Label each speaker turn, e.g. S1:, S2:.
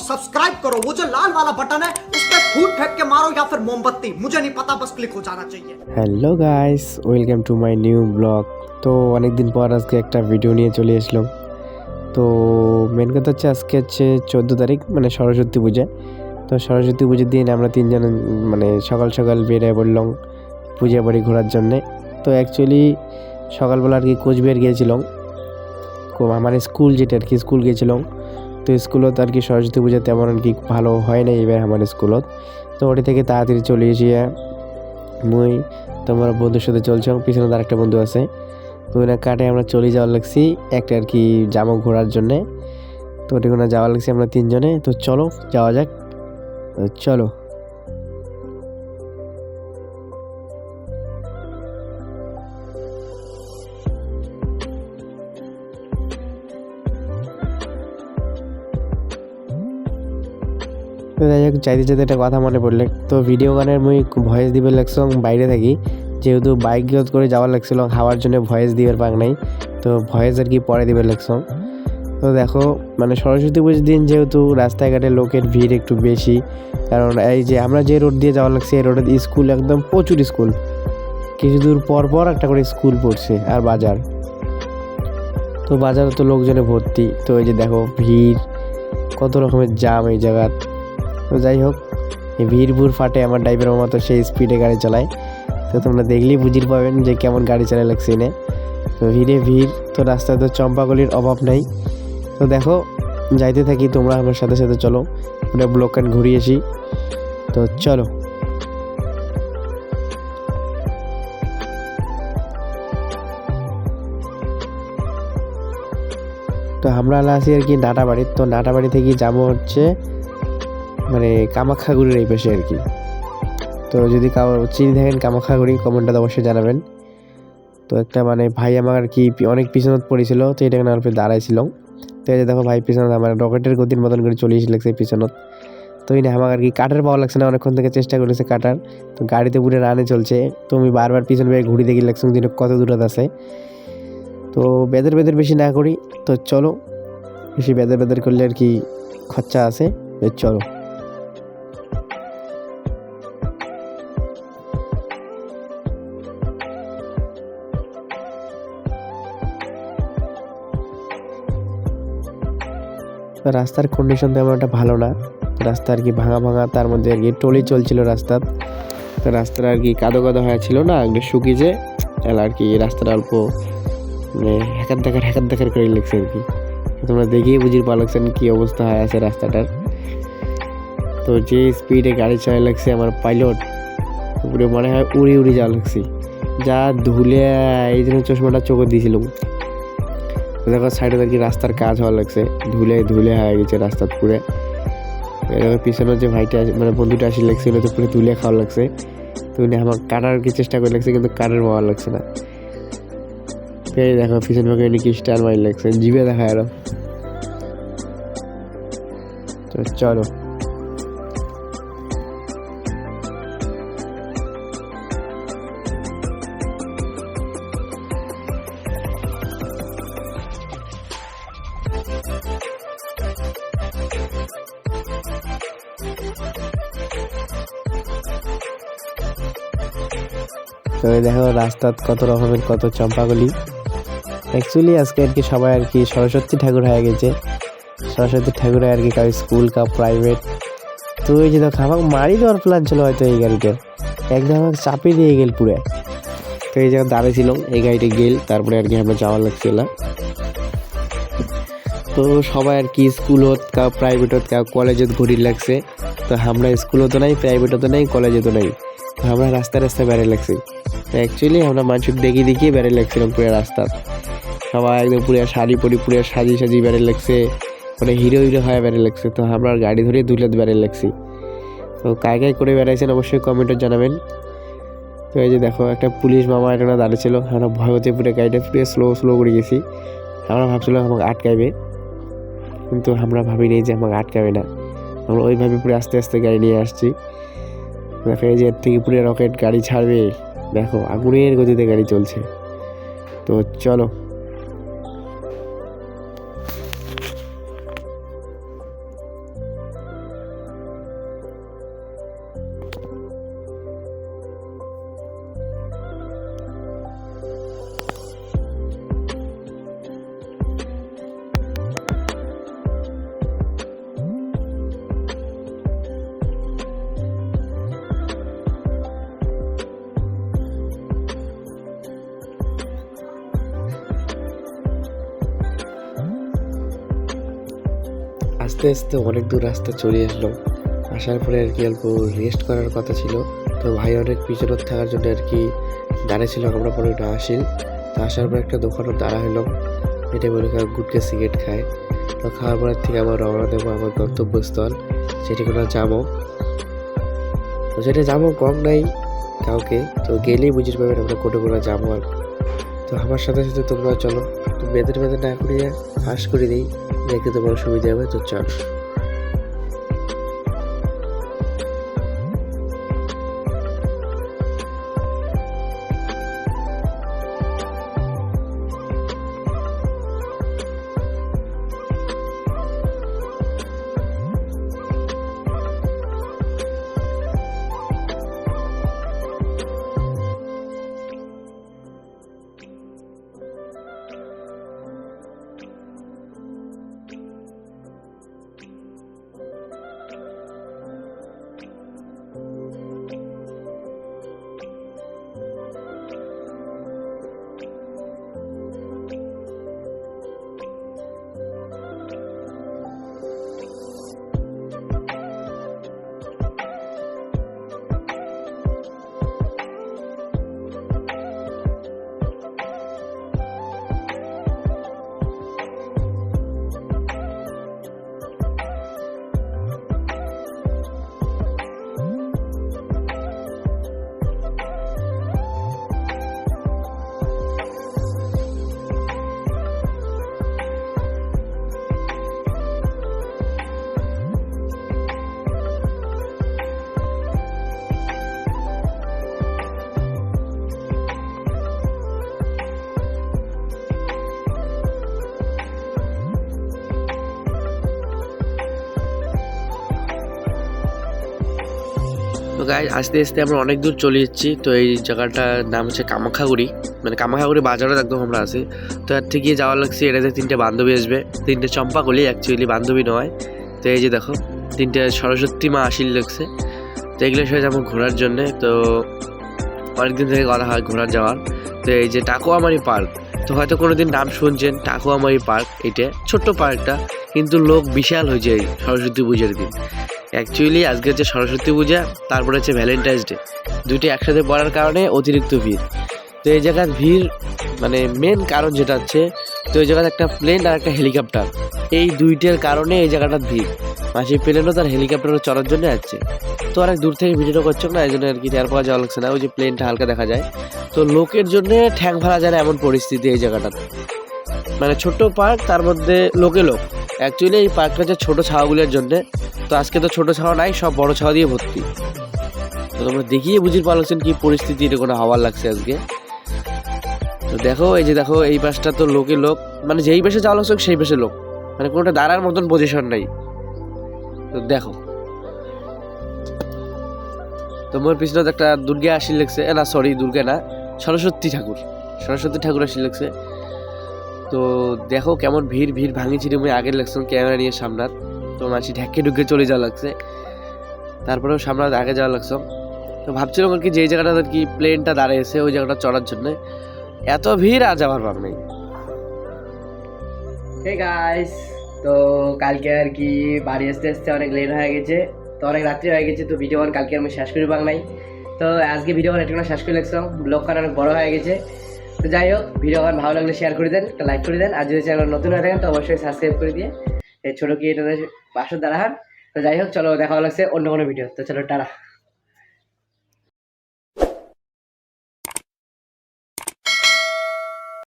S1: Subscribe करो वो जो लाल वाला बटन है उस पर फूट फेंक के मारो या फिर मोमबत्ती मुझे नहीं पता बस क्लिक हो जाना चाहिए
S2: hello guys welcome to my new blog তো অনেক দিন পর আজকে একটা ভিডিও নিয়ে চলে এসলাম তো মেন কথা হচ্ছে আজকে হচ্ছে চোদ্দো তারিখ মানে সরস্বতী পূজা তো সরস্বতী পুজোর দিন আমরা তিনজন উম, মানে সকাল সকাল বেরিয়ে পড়লাম পূজা বাড়ি ঘোরার জন্যে তো অ্যাকচুয়ালি সকালবেলা আর কি কোচবিহার গিয়েছিলাম কো- আমার স্কুল যেটা আর কি স্কুল গিয়েছিলাম তো স্কুলত আর কি সরস্বতী পূজা তেমন আর কি ভালো হয় না এবার আমার স্কুলত। তো ওটি থেকে তাড়াতাড়ি চলে এসে মুই তোমার বন্ধুর সাথে চলছে পিছনে তার একটা বন্ধু আছে। তো ওই কাটে আমরা চলে যাওয়ার লাগছি একটা আর কি জামা ঘোরার জন্যে। তো ওটি কোনো যাওয়ার লাগছি আমরা তিনজনে। তো চলো, যাওয়া যাক। চলো। তো যাই হোক চাইতে চাইতে একটা কথা মনে পড়লে। তো ভিডিও গানের মুই ভয়েস দিবে লাগছিলাম বাইরে থাকি। যেহেতু বাইক করে যাওয়ার লাগছিল খাওয়ার জন্য ভয়েস দিবার পাক নাই। তো ভয়েস আর কি পরে দিবে লাগছিলাম তো দেখো মানে সরস্বতী পুজোর দিন যেহেতু রাস্তাঘাটে লোকের ভিড় একটু বেশি, কারণ এই যে আমরা যে রোড দিয়ে যাওয়ার লাগছে, এই রোডে স্কুল একদম প্রচুর স্কুল কিছু দূর পর পর একটা করে স্কুল পড়ছে, আর বাজার। তো বাজারে তো লোকজনে ভর্তি। তো এই যে দেখো, ভিড়, কত রকমের জাম এই জায়গার। তো যাই হোক ভুড় ফাটে আমার ড্রাইভারের মতো সেই স্পিডে গাড়ি চালায়। তো তোমরা দেখলেই বুঝির পাবেন যে কেমন গাড়ি চালায় লাগছে এনে। তো ভিড়ে ভিড়, তো রাস্তায় তো চম্পাগুলির অভাব নাই। তো দেখো, যাইতে থাকি তোমরা আমার সাথে সাথে চলো। পুরো ব্লকখান ঘুরিয়েছি তো চলো। তো আমরা আলা আছি আর কি নাটাবাড়ির তো নাটাবাড়ি থেকে যাব হচ্ছে মানে কামাখ্যাগুড়ির এই পাশে আর কি। তো যদি চিনি থাকেন কামাখ্যাগুড়ি কমেন্টটা অবশ্যই জানাবেন। তো একটা মানে ভাই আমার আর কি অনেক পিছনত পড়েছিল, তো এটা কেন অল্প দাঁড়াইছিল তো এই যে দেখো ভাই পিছনত, আমার রকেটের গতির মতন করে চলে এসে লাগছে পিছনত। তো এই আমার আর কি কাটার পাওয়া লাগছে না, অনেকক্ষণ থেকে চেষ্টা করেছে কাটার। তো গাড়িতে পুরো রানে চলছে। তো আমি বারবার পিছন বেয়ে ঘুরি দেখি লাগছে দিনে কত দূরত আছে। তো বেদের বেদের বেশি না করি, তো চলো। বেশি বেদের বেদের করলে আর কি খরচা আছে চলো। রাস্তার কন্ডিশন তেমন একটা ভালো না। রাস্তা আর কি ভাঙা ভাঙা, তার মধ্যে আর কি টলি চলছিল রাস্তা তো রাস্তাটা আর কি কাদো কাদো হয়ে ছিল না, একটু শুকিয়েছে তাহলে আর কি রাস্তাটা অল্প মানে হ্যাকার দেখার হ্যাকার দেখার করে লিখছে আর কি। তোমরা দেখিয়ে বুঝির পারছেন কী অবস্থা হয়ে আছে রাস্তাটার। তো যে স্পিডে গাড়ি চালাই লাগছে আমার পাইলট পুরো মনে হয় উড়ি উড়ি যাওয়া লাগছি যা ধুলে এই জন্য চশমাটা চোখে দিয়েছিলাম। দেখো, সাইডে দেখি রাস্তার কাজ হওয়া লাগছে। ধুলে ধুলে হয়ে গেছে রাস্তার পুরে। পিছনে যে ভাইটা মানে বন্ধুটা আসি, লাগছিল তো পুরো ধুলে খাওয়া লাগছে। তো উনি আমার কাটার কি চেষ্টা করে লাগছে, কিন্তু কাটার পাওয়া লাগছে না। এই দেখো, পিছন ভাগে উনি কি স্টার মারি লাগছে। জিভে দেখা আরও। চলো। তো দেখো রাস্তাত কত রকমের কত চম্পাগুলি। অ্যাকচুয়ালি আজকে আর কি সবাই আর কি সরস্বতী ঠাকুর হয়ে গেছে। সরস্বতী ঠাকুরে আর কি কাউ স্কুল কাউ প্রাইভেট তো ওই যে দেখো, আমাকে মারি দেওয়ার প্ল্যান ছিল হয়তো এই গাড়িতে। একদম আমাকে চাপিয়ে দিয়ে গেল পুরে। তো এই জায়গায় দাঁড়িয়েছিল এই গাড়িতে গেল, তারপরে আর কি আমরা যাওয়ার লাগছিল তো সবাই আর কি স্কুলত কাউ প্রাইভেটত কাউ কলেজ কলেজত ঘুরি লাগছে। তো আমরা স্কুলও নাই প্রাইভেটও নাই কলেজে তো নাই। আমরা রাস্তায় রাস্তায় বেড়ে লাগছি। অ্যাকচুয়ালি আমরা মানুষকে দেখি দেখিয়ে বেড়ে লাগছিলাম পুরো রাস্তা সবাই একদম পুরো শাড়ি পরি, পুরো সাজি সাজি বেড়ে লাগছে। মানে হিরো হিরো হয়ে বেড়ে লাগছে। তো আমরা গাড়ি ধরে দুলে বেড়ে লাগছি। তো কায় কায় করে বেড়াইছেন অবশ্যই কমেন্টে জানাবেন। তো এই যে দেখো, একটা পুলিশ মামা এটা দাঁড়িয়েছিল আমরা ভয় হতে পুরো গাড়িটা পুরো স্লো স্লো করে গেছি। আমরা ভাবছিলাম আমাকে আটকাইবে। কিন্তু আমরা ভাবিনি যে আমাকে আটকাবে না। আমরা ওইভাবে পুরো আস্তে আস্তে গাড়ি নিয়ে আসছি। দেখো এই যে এর থেকে পুরো রকেট গাড়ি ছাড়বে। দেখো আগুনের গতিতে গাড়ি চলছে। তো চলো আস্তে আস্তে অনেক দূর রাস্তা চলে আসলো। আসার পরে আর কি অল্প রেস্ট করার কথা ছিল। তো ভাই অনেক পিছনে থাকার জন্য আর কি দাঁড়িয়েছিল আমরা পরে একটু আসিল তো আসার পর একটা দোকানও দাঁড়া হলাম এটা মনে করেন গুটকে সিগারেট খায়। তো খাওয়ার পর থেকে আবার রওনা দেবো আমার গন্তব্যস্থল। সেটি কোনো যাব। তো সেটা যাব কম নাই কাউকে। তো গেলেই বুঝতে পারবেন আমরা কোটো করে যাব আর। তো আমার সাথে সাথে তোমরা চলো। বেদের বেদের না করিয়া ফাঁস করে দিই। দেখতে তোমার সুবিধা হবে তো চলো। তো গাই আস্তে আস্তে আমরা অনেক দূর চলে যাচ্ছি। তো এই জায়গাটার নাম হচ্ছে কামাখাগুড়ি। মানে কামাখাগুড়ি বাজারও একদম আমরা আছি। তো এর থেকে যাওয়ার লাগছে, এটাতে তিনটে বান্ধবী আসবে। তিনটে চম্পা চম্পাকলি অ্যাকচুয়ালি বান্ধবী নয়। তো এই যে দেখো, তিনটে সরস্বতী মা আসিল লাগছে। তো এগুলো সবাই যাব ঘোরার জন্যে। তো অনেকদিন থেকে কথা হয় ঘোরার যাওয়ার। তো এই যে টাকুয়ামারি পার্ক, তো হয়তো কোনো দিন নাম শুনছেন, টাকুয়ামারি পার্ক। এটা ছোট্ট পার্কটা, কিন্তু লোক বিশাল হয়ে যায় সরস্বতী পুজোর দিন। অ্যাকচুয়ালি আজকে হচ্ছে সরস্বতী পূজা, তারপরে হচ্ছে ভ্যালেন্টাইন্স ডে দুইটি একসাথে পড়ার কারণে অতিরিক্ত ভিড়। তো এই জায়গার ভিড় মানে মেন কারণ যেটা হচ্ছে, তো এই জায়গায় একটা প্লেন আর একটা হেলিকপ্টার এই দুইটার কারণে এই জায়গাটার ভিড়। আর সেই প্লেনও তার হেলিকপ্টারও চড়ার জন্য যাচ্ছে। তো অনেক দূর থেকে ভিডিওটা করছ না, এই জন্য আর কি টের পাওয়া যাওয়া লাগছে না। ওই যে প্লেনটা হালকা দেখা যায়। তো লোকের জন্য ঠ্যাং ভাড়া যায় না এমন পরিস্থিতি এই জায়গাটাতে মানে ছোট্ট পার্ক তার মধ্যে লোকে লোক। অ্যাকচুয়ালি এই পার্কটা হচ্ছে ছোটো ছাওয়াগুলোর জন্যে। তো আজকে তো ছোটো ছাওয়া নাই, সব বড় ছাওয়া দিয়ে ভর্তি। তো তোমরা দেখিয়ে বুঝতে পারছেন কি পরিস্থিতি, এটা কোনো হওয়ার লাগছে আজকে। তো দেখো, এই যে দেখো, এই পাশটা তো লোকে লোক মানে যেই পাশে যাওয়া লাগছে সেই পাশে লোক। মানে কোনোটা দাঁড়ার মতন পজিশন নাই। তো দেখো। তোমার পিছনে একটা দুর্গা আসি লাগছে। না সরি দুর্গা না, সরস্বতী ঠাকুর। সরস্বতী ঠাকুর আসি লাগছে। তো দেখো কেমন ভিড় ভিড় ভাঙিছি তুমি আগের লাগছিলাম ক্যামেরা নিয়ে সামনাত তো মাসি ঢেকে ঢুকে চলে যাওয়া লাগছে। তারপরেও সামনে আগে যাওয়া লাগছে। তো ভাবছিলাম আর কি যে জায়গাটা আর কি প্লেনটা দাঁড়িয়েছে, ওই জায়গাটা চড়ার জন্য। এত ভিড় আর যাওয়ার ভাব নেই।
S3: গাইস তো কালকে আর কি বাড়ি আসতে আসতে অনেক লেট হয়ে গেছে। তো অনেক রাত্রি হয়ে গেছে, তো ভিডিও কালকে আমি শেষ করি পাং নাই তো আজকে ভিডিও একটু শেষ করে লাগছিলাম ব্লগখান অনেক বড় হয়ে গেছে। তো যাই হোক ভিডিও ভালো লাগলে শেয়ার করে দেন, একটা লাইক করে দেন। আর যদি চ্যানেল নতুন হয়ে থাকেন, তো অবশ্যই সাবস্ক্রাইব করে দিয়ে। এই ছোটো কি পাশে দাঁড়ান। তো যাই হোক চলো দেখা হলো অন্য কোনো ভিডিও তো চলো টাটা।